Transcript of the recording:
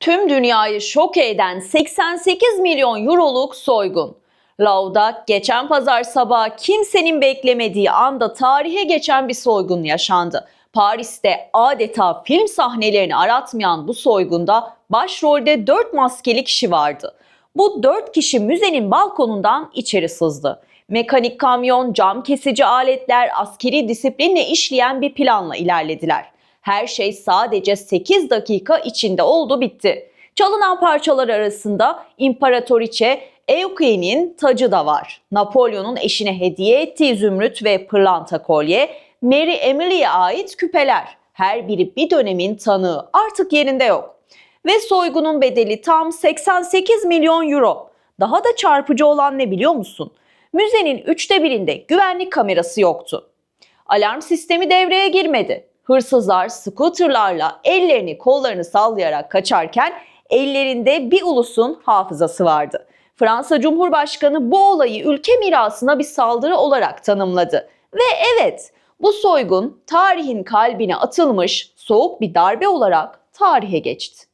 Tüm dünyayı şok eden 88 milyon euroluk soygun. Lauda geçen pazar sabahı kimsenin beklemediği anda tarihe geçen bir soygun yaşandı. Paris'te adeta film sahnelerini aratmayan bu soygunda başrolde 4 maskeli kişi vardı. Bu 4 kişi müzenin balkonundan içeri sızdı. Mekanik kamyon, cam kesici aletler, askeri disiplinle işleyen bir planla ilerlediler. Her şey sadece 8 dakika içinde oldu bitti. Çalınan parçalar arasında İmparatoriçe Eugeni'nin tacı da var. Napolyon'un eşine hediye ettiği zümrüt ve pırlanta kolye, Mary Emily'e ait küpeler. Her biri bir dönemin tanığı artık yerinde yok. Ve soygunun bedeli tam 88 milyon euro. Daha da çarpıcı olan ne biliyor musun? Müzenin üçte birinde güvenlik kamerası yoktu. Alarm sistemi devreye girmedi. Hırsızlar scooterlarla ellerini kollarını sallayarak kaçarken ellerinde bir ulusun hafızası vardı. Fransa Cumhurbaşkanı bu olayı ülke mirasına bir saldırı olarak tanımladı. Ve evet bu soygun tarihin kalbine atılmış soğuk bir darbe olarak tarihe geçti.